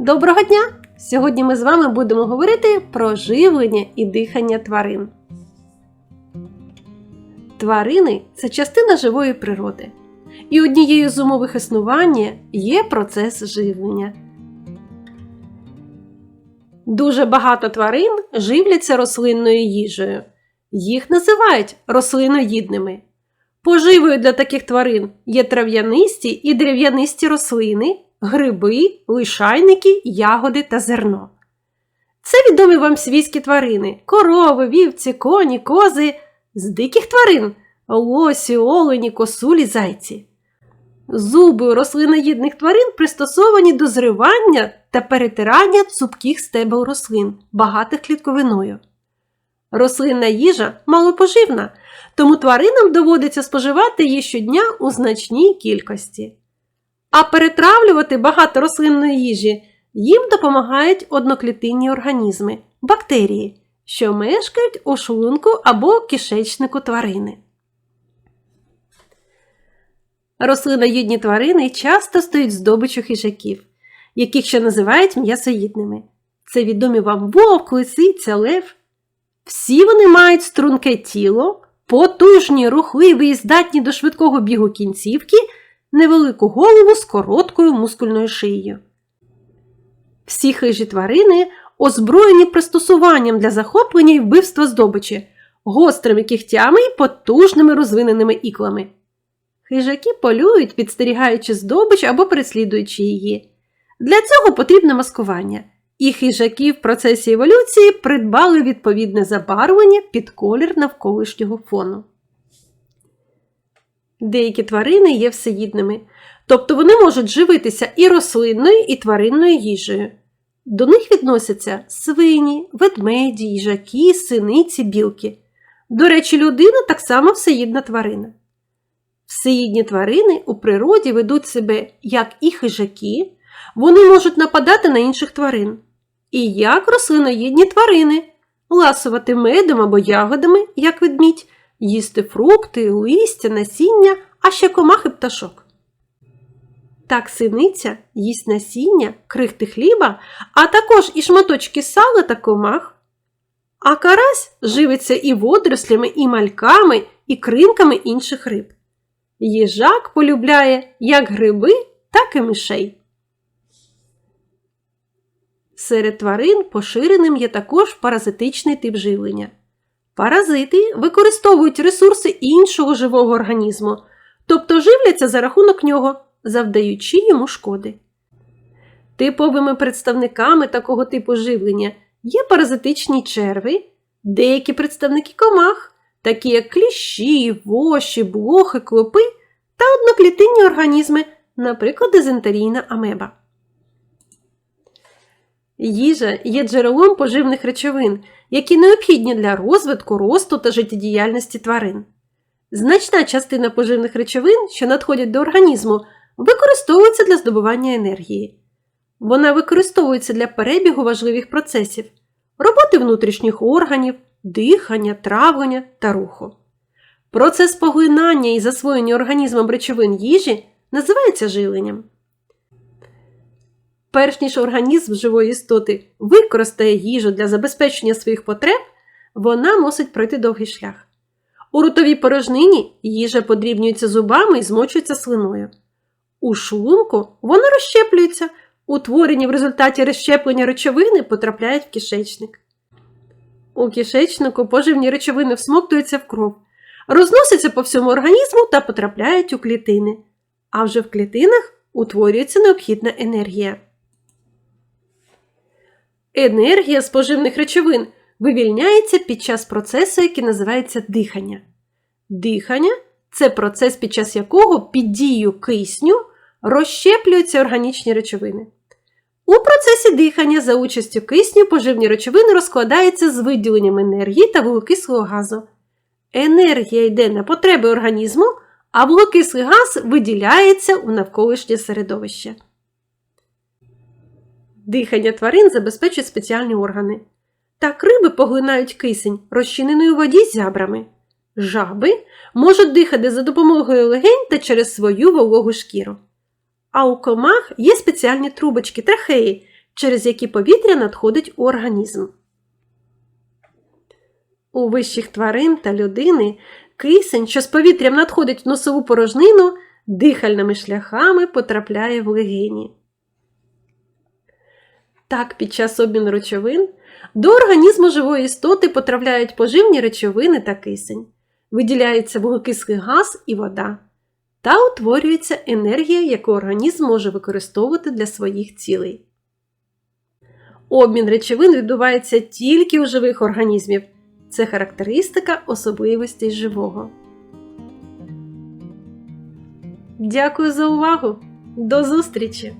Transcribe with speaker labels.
Speaker 1: Доброго дня! Сьогодні ми з вами будемо говорити про живлення і дихання тварин. Тварини це частина живої природи. І однією з умов їх існування є процес живлення. Дуже багато тварин живляться рослинною їжею. Їх називають рослиноїдними. Поживою для таких тварин є трав'янисті і дерев'янисті рослини, гриби, лишайники, ягоди та зерно. Це відомі вам свійські тварини корови, вівці, коні, кози, з диких тварин лосі, олені, косулі, зайці. Зуби рослиноїдних тварин пристосовані до зривання та перетирання цупких стебел рослин, багатих клітковиною. Рослинна їжа малопоживна, тому тваринам доводиться споживати її щодня у значній кількості. А перетравлювати багато рослинної їжі їм допомагають одноклітинні організми бактерії, що мешкають у шлунку або кишечнику тварини. Рослиноїдні тварини часто стають здобичу хижаків, яких ще називають м'ясоїдними. Це відомі вам вовк, лисиця, лев. Всі вони мають струнке тіло, потужні, рухливі і здатні до швидкого бігу кінцівки, невелику голову з короткою мускульною шиєю. Всі хижі тварини озброєні пристосуванням для захоплення і вбивства здобичі, гострими кігтями і потужними розвиненими іклами. Хижаки полюють, підстерігаючи здобич або переслідуючи її. Для цього потрібне маскування, і хижаки в процесі еволюції придбали відповідне забарвлення під колір навколишнього фону. Деякі тварини є всеїдними, тобто вони можуть живитися і рослинною, і тваринною їжею. До них відносяться свині, ведмеді, їжаки, синиці, білки. До речі, людина так само всеїдна тварина. Всеїдні тварини у природі ведуть себе як і хижаки, вони можуть нападати на інших тварин. І як рослиноїдні тварини, ласувати медом або ягодами, як ведмідь, їсти фрукти, листя, насіння, а ще комахи пташок. Так синиця їсть насіння, крихти хліба, а також і шматочки сала та комах. А карась живиться і водорослями, і мальками, і кринками інших риб. Їжак полюбляє як гриби, так і мишей. Серед тварин поширеним є також паразитичний тип живлення. Паразити використовують ресурси іншого живого організму, тобто живляться за рахунок нього, завдаючи йому шкоди. Типовими представниками такого типу живлення є паразитичні черви, деякі представники комах, такі як кліщі, воші, блохи, клопи та одноклітинні організми, наприклад, дизентерійна амеба. Їжа є джерелом поживних речовин, які необхідні для розвитку, росту та життєдіяльності тварин. Значна частина поживних речовин, що надходять до організму, використовується для здобування енергії. Вона використовується для перебігу важливих процесів, роботи внутрішніх органів, дихання, травлення та руху. Процес поглинання і засвоєння організмом речовин їжі називається живленням. Перш ніж організм живої істоти використає їжу для забезпечення своїх потреб, вона мусить пройти довгий шлях. У ротовій порожнині їжа подрібнюється зубами і змочується слиною. У шлунку вона розщеплюється, утворені в результаті розщеплення речовини потрапляють в кишечник. У кишечнику поживні речовини всмоктуються в кров, розносяться по всьому організму та потрапляють у клітини. А вже в клітинах утворюється необхідна енергія. Енергія з поживних речовин вивільняється під час процесу, який називається дихання. Дихання це процес, під час якого під дією кисню розщеплюються органічні речовини. У процесі дихання за участю кисню поживні речовини розкладаються з виділенням енергії та вуглекислого газу. Енергія йде на потреби організму, а вуглекислий газ виділяється у навколишнє середовище. Дихання тварин забезпечують спеціальні органи. Так риби поглинають кисень, розчинений у воді зябрами. Жаби можуть дихати за допомогою легень та через свою вологу шкіру. А у комах є спеціальні трубочки трахеї, через які повітря надходить у організм. У вищих тварин та людини кисень, що з повітрям надходить в носову порожнину, дихальними шляхами потрапляє в легені. Так, під час обміну речовин до організму живої істоти потрапляють поживні речовини та кисень, виділяється вуглекислий газ і вода, та утворюється енергія, яку організм може використовувати для своїх цілей. Обмін речовин відбувається тільки у живих організмів. Це характеристика особливостей живого. Дякую за увагу! До зустрічі!